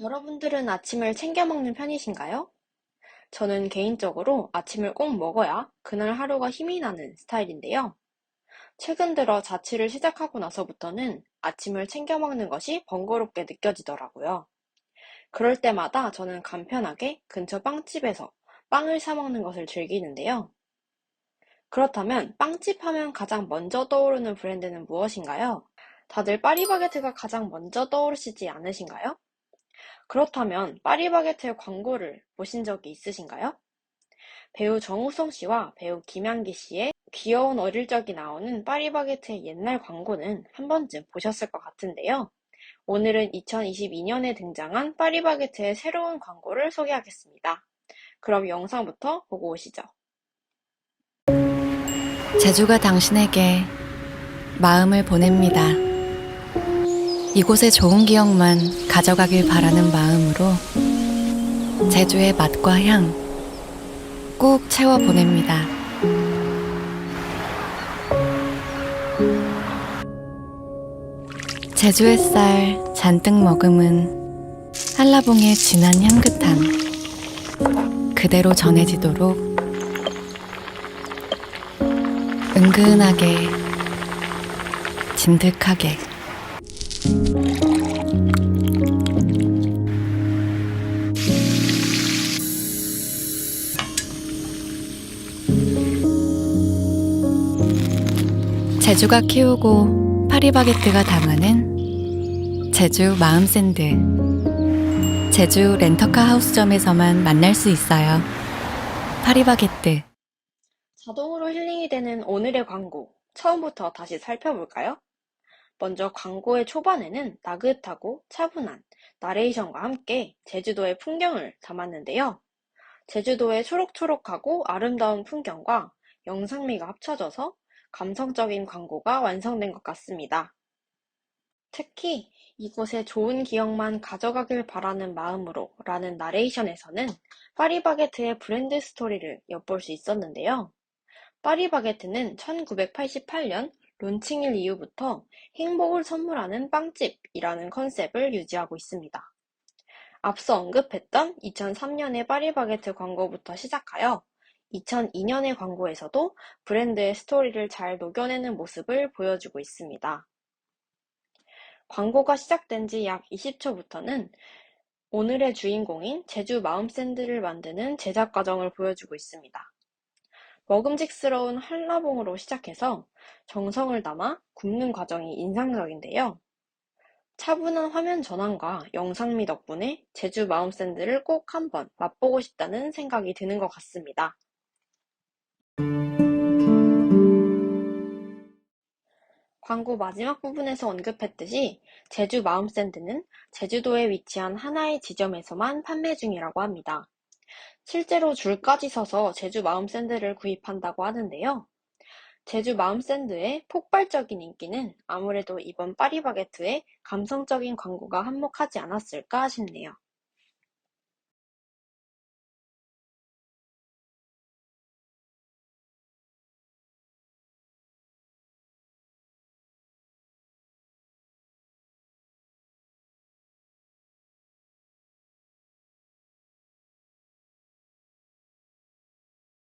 여러분들은 아침을 챙겨 먹는 편이신가요? 저는 개인적으로 아침을 꼭 먹어야 그날 하루가 힘이 나는 스타일인데요. 최근 들어 자취를 시작하고 나서부터는 아침을 챙겨 먹는 것이 번거롭게 느껴지더라고요. 그럴 때마다 저는 간편하게 근처 빵집에서 빵을 사 먹는 것을 즐기는데요. 그렇다면 빵집 하면 가장 먼저 떠오르는 브랜드는 무엇인가요? 다들 파리바게트가 가장 먼저 떠오르시지 않으신가요? 그렇다면 파리바게트의 광고를 보신 적이 있으신가요? 배우 정우성 씨와 배우 김양기 씨의 귀여운 어릴 적이 나오는 파리바게트의 옛날 광고는 한 번쯤 보셨을 것 같은데요. 오늘은 2022년에 등장한 파리바게트의 새로운 광고를 소개하겠습니다. 그럼 영상부터 보고 오시죠. 제주가 당신에게 마음을 보냅니다. 이곳의 좋은 기억만 가져가길 바라는 마음으로 제주의 맛과 향 꼭 채워 보냅니다. 제주의 쌀 잔뜩 머금은 한라봉의 진한 향긋함 그대로 전해지도록 은근하게 진득하게 제주가 키우고 파리바게뜨가 당하는 제주 마음샌드 제주 렌터카 하우스점에서만 만날 수 있어요 파리바게뜨 자동으로 힐링이 되는 오늘의 광고, 처음부터 다시 살펴볼까요? 먼저 광고의 초반에는 나긋하고 차분한 나레이션과 함께 제주도의 풍경을 담았는데요. 제주도의 초록초록하고 아름다운 풍경과 영상미가 합쳐져서 감성적인 광고가 완성된 것 같습니다. 특히 이곳의 좋은 기억만 가져가길 바라는 마음으로 라는 나레이션에서는 파리바게트의 브랜드 스토리를 엿볼 수 있었는데요. 파리바게트는 1988년 론칭일 이후부터 행복을 선물하는 빵집이라는 컨셉을 유지하고 있습니다. 앞서 언급했던 2003년의 파리바게트 광고부터 시작하여 2002년의 광고에서도 브랜드의 스토리를 잘 녹여내는 모습을 보여주고 있습니다. 광고가 시작된 지 약 20초부터는 오늘의 주인공인 제주 마음샌드를 만드는 제작 과정을 보여주고 있습니다. 먹음직스러운 한라봉으로 시작해서 정성을 담아 굽는 과정이 인상적인데요. 차분한 화면 전환과 영상미 덕분에 제주 마음샌드를 꼭 한번 맛보고 싶다는 생각이 드는 것 같습니다. 광고 마지막 부분에서 언급했듯이 제주 마음샌드는 제주도에 위치한 하나의 지점에서만 판매 중이라고 합니다. 실제로 줄까지 서서 제주 마음샌드를 구입한다고 하는데요. 제주 마음샌드의 폭발적인 인기는 아무래도 이번 파리바게트의 감성적인 광고가 한몫하지 않았을까 싶네요.